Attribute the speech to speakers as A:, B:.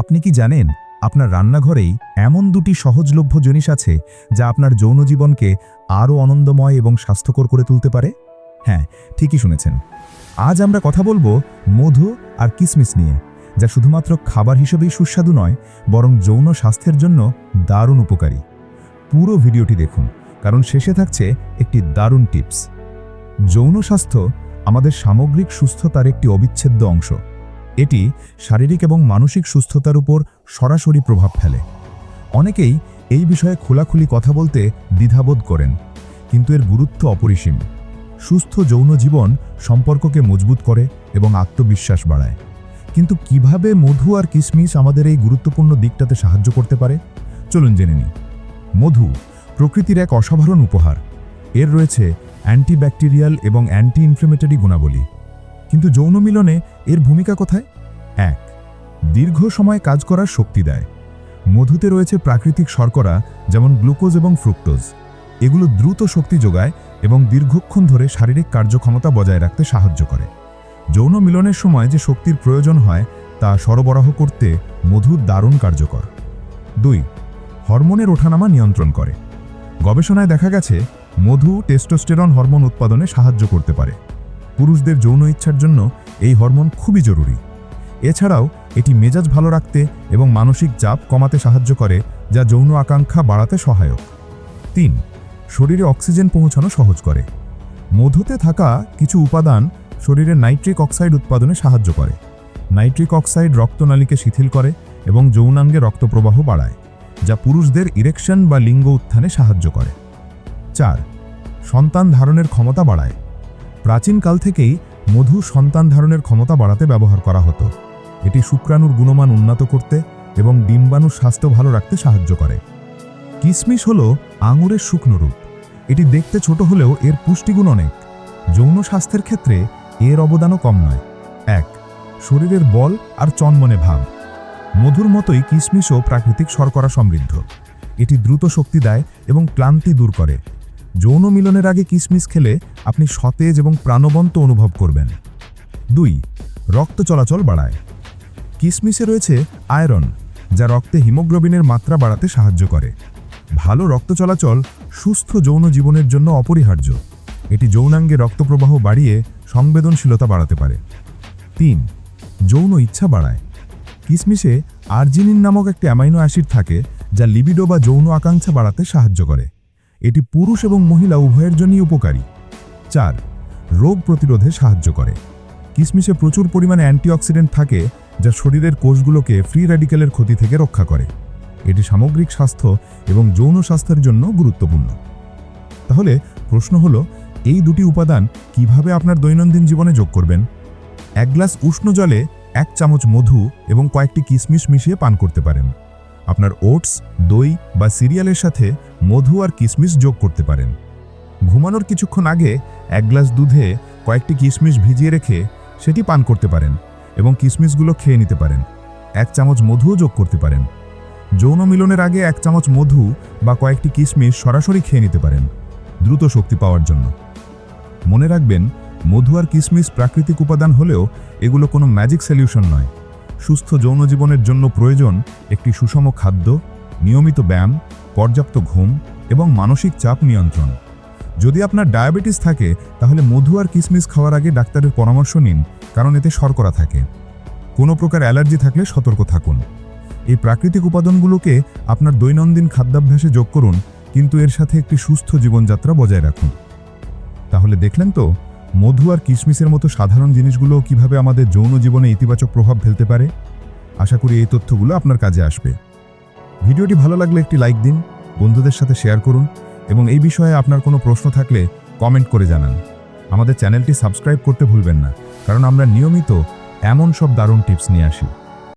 A: আপনি কি জানেন, আপনার রান্নাঘরেই এমন দুটি সহজলভ্য জিনিস আছে যা আপনার যৌন জীবনকে আরও আনন্দময় এবং স্বাস্থ্যকর করে তুলতে পারে? হ্যাঁ ঠিকই শুনেছেন। আজ আমরা কথা বলব মধু আর কিসমিস নিয়ে, যা শুধুমাত্র খাবার হিসেবেই সুস্বাদু নয়, বরং যৌন স্বাস্থ্যের জন্য দারুণ উপকারী। পুরো ভিডিওটি দেখুন, কারণ শেষে থাকছে একটি দারুণ টিপস। যৌন স্বাস্থ্য আমাদের সামগ্রিক সুস্থতার একটি অবিচ্ছেদ্য অংশ। এটি শারীরিক এবং মানসিক সুস্থতার উপর সরাসরি প্রভাব ফেলে। অনেকেই এই বিষয়ে খোলাখুলি কথা বলতে দ্বিধাবোধ করেন, কিন্তু এর গুরুত্ব অপরিসীম। সুস্থ যৌন জীবন সম্পর্ককে মজবুত করে এবং আত্মবিশ্বাস বাড়ায়। কিন্তু কীভাবে মধু আর কিশমিশ আমাদের এই গুরুত্বপূর্ণ দিকটাতে সাহায্য করতে পারে? চলুন জেনে নিই। মধু প্রকৃতির এক অসাধারণ উপহার। এর রয়েছে অ্যান্টিব্যাকটেরিয়াল এবং অ্যান্টি ইনফ্লেমেটরি গুণাবলী। কিন্তু যৌন মিলনে এর ভূমিকা কোথায়? এক, দীর্ঘ সময় কাজ করার শক্তি দেয়। মধুতে রয়েছে প্রাকৃতিক শর্করা, যেমন গ্লুকোজ এবং ফ্রুক্টোজ। এগুলো দ্রুত শক্তি যোগায় এবং দীর্ঘক্ষণ ধরে শারীরিক কার্যক্ষমতা বজায় রাখতে সাহায্য করে। যৌন মিলনের সময় যে শক্তির প্রয়োজন হয়, তা সরবরাহ করতে মধু দারুণ কার্যকর। দুই, হরমোনের ওঠানামা নিয়ন্ত্রণ করে। গবেষণায় দেখা গেছে, মধু টেস্টোস্টেরন হরমোন উৎপাদনে সাহায্য করতে পারে। পুরুষদের যৌন ইচ্ছার জন্য এই হরমোন খুবই জরুরি। এছাড়াও এটি মেজাজ ভালো রাখতে এবং মানসিক চাপ কমাতে সাহায্য করে, যা যৌন আকাঙ্ক্ষা বাড়াতে সহায়ক। তিন, শরীরে অক্সিজেন পৌঁছানো সহজ করে। মধুতে থাকা কিছু উপাদান শরীরে নাইট্রিক অক্সাইড উৎপাদনে সাহায্য করে। নাইট্রিক অক্সাইড রক্তনালীকে শিথিল করে এবং যৌনাঙ্গে রক্তপ্রবাহ বাড়ায়, যা পুরুষদের ইরেকশন বা লিঙ্গ উত্থানে সাহায্য করে। চার, সন্তান ধারণের ক্ষমতা বাড়ায়। প্রাচীনকাল থেকেই মধু সন্তান ধারণের ক্ষমতা বাড়াতে ব্যবহার করা হতো। এটি শুক্রাণুর গুণমান উন্নত করতে এবং ডিম্বাণুর স্বাস্থ্য ভালো রাখতে সাহায্য করে। কিসমিস হল আঙুরের শুকনো রূপ। এটি দেখতে ছোট হলেও এর পুষ্টিগুণ অনেক। যৌন স্বাস্থ্যের ক্ষেত্রে এর অবদানও কম নয়। এক, শরীরের বল আর চনমনে ভাব। মধুর মতোই কিসমিসও প্রাকৃতিক শর্করা সমৃদ্ধ। এটি দ্রুত শক্তি দেয় এবং ক্লান্তি দূর করে। যৌন মিলনের আগে কিসমিস খেলে আপনি সতেজ এবং প্রাণবন্ত অনুভব করবেন। দুই, রক্ত চলাচল বাড়ায়। কিসমিসে রয়েছে আয়রন, যা রক্তে হিমোগ্লোবিনের মাত্রা বাড়াতে সাহায্য করে। ভালো রক্ত চলাচল সুস্থ যৌন জীবনের জন্য অপরিহার্য। এটি যৌনাঙ্গে রক্তপ্রবাহ বাড়িয়ে সংবেদনশীলতা বাড়াতে পারে। তিন, যৌন ইচ্ছা বাড়ায়। কিসমিসে আর্জিনিন নামক একটি অ্যামাইনো অ্যাসিড থাকে, যা লিবিডো বা যৌন আকাঙ্ক্ষা বাড়াতে সাহায্য করে। এটি পুরুষ এবং মহিলা উভয়ের জন্যই উপকারী। চার, রোগ প্রতিরোধে সাহায্য করে। কিসমিসে প্রচুর পরিমাণে অ্যান্টিঅক্সিডেন্ট থাকে যা শরীরের কোষগুলোকে ফ্রি র্যাডিক্যালের ক্ষতি থেকে রক্ষা করে। এটি সামগ্রিক স্বাস্থ্য এবং যৌন স্বাস্থ্যের জন্য গুরুত্বপূর্ণ। তাহলে, প্রশ্ন হলো, এই দুটি উপাদান কীভাবে আপনার দৈনন্দিন জীবনে যোগ করবেন? এক গ্লাস উষ্ণ জলে এক চামচ মধু এবং কয়েকটি কিশমিশ মিশিয়ে পান করতে পারেন। আপনার ওটস, দই বা সিরিয়ালের সাথে মধু আর কিশমিশ যোগ করতে পারেন। ঘুমানোর কিছুক্ষণ আগে এক গ্লাস দুধে কয়েকটি কিশমিশ ভিজিয়ে রেখে সেটি পান করতে পারেন এবং কিশমিশগুলো খেয়ে নিতে পারেন। এক চামচ মধুও যোগ করতে পারেন। যৌন মিলনের আগে এক চামচ মধু বা কয়েকটি কিশমিশ সরাসরি খেয়ে নিতে পারেন দ্রুত শক্তি পাওয়ার জন্য। মনে রাখবেন, মধু আর কিশমিশ প্রাকৃতিক উপাদান হলেও এগুলো কোনো ম্যাজিক সলিউশন নয়। সুস্থ যৌন জীবনের জন্য প্রয়োজন একটি সুষম খাদ্য, নিয়মিত ব্যায়াম, পর্যাপ্ত ঘুম এবং মানসিক চাপ নিয়ন্ত্রণ। যদি আপনার ডায়াবেটিস থাকে, তাহলে মধু আর কিশমিশ খাওয়ার আগে ডাক্তারের পরামর্শ নিন, কারণ এতে শর্করা থাকে। কোনো প্রকার অ্যালার্জি থাকলে সতর্ক থাকুন। এই প্রাকৃতিক উপাদানগুলোকে আপনার দৈনন্দিন খাদ্যাভ্যাসে যোগ করুন, কিন্তু এর সাথে একটি সুস্থ জীবনযাত্রা বজায় রাখুন। তাহলে দেখলেন তো? মধু আর কিশমিশের মতো সাধারণ জিনিসগুলো কীভাবে আমাদের যৌন জীবনে ইতিবাচক প্রভাব ফেলতে পারে? আশা করি এই তথ্যগুলো আপনার কাজে আসবে। ভিডিওটি ভালো লাগলে একটি লাইক দিন, বন্ধুদের সাথে শেয়ার করুন এবং এই বিষয়ে আপনার কোনো প্রশ্ন থাকলে কমেন্ট করে জানান। আমাদের চ্যানেলটি সাবস্ক্রাইব করতে ভুলবেন না, কারণ আমরা নিয়মিত এমন সব দারুণ টিপস নিয়ে আসি।